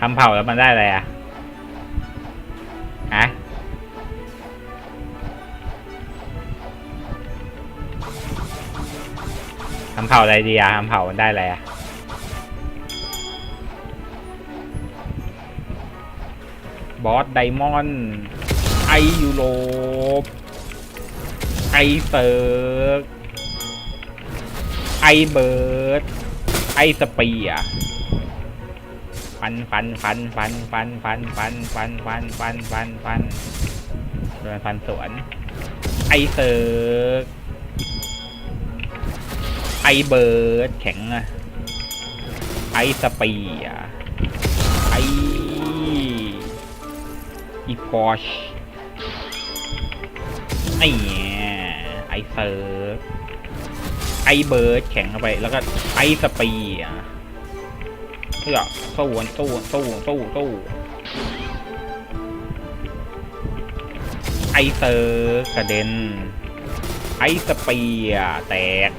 ทำเผาแล้วมันได้อะไรอะฮะทำเผาอะไรดีอะทำเผามันได้อะไรอะบอสไดมอนด์ไอยูโรปไอเซิร์กไอเบิร์ดไอสเปียร์ ฟันฟันฟันฟันฟันฟันฟันฟันฟันฟันฟันฟันโดนฟันสวน ไอเซิร์กไอเบิร์ดแข็งอะไอสปีอะไออีพอชไอเนี่ยไอเซิร์กไอเบิร์ดแข็งเข้าไป แล้วก็ไอสปีอะ พื่อสู้สู้สู้สู้สู้ไอเซอร์กระเด็นไอสเปียแตก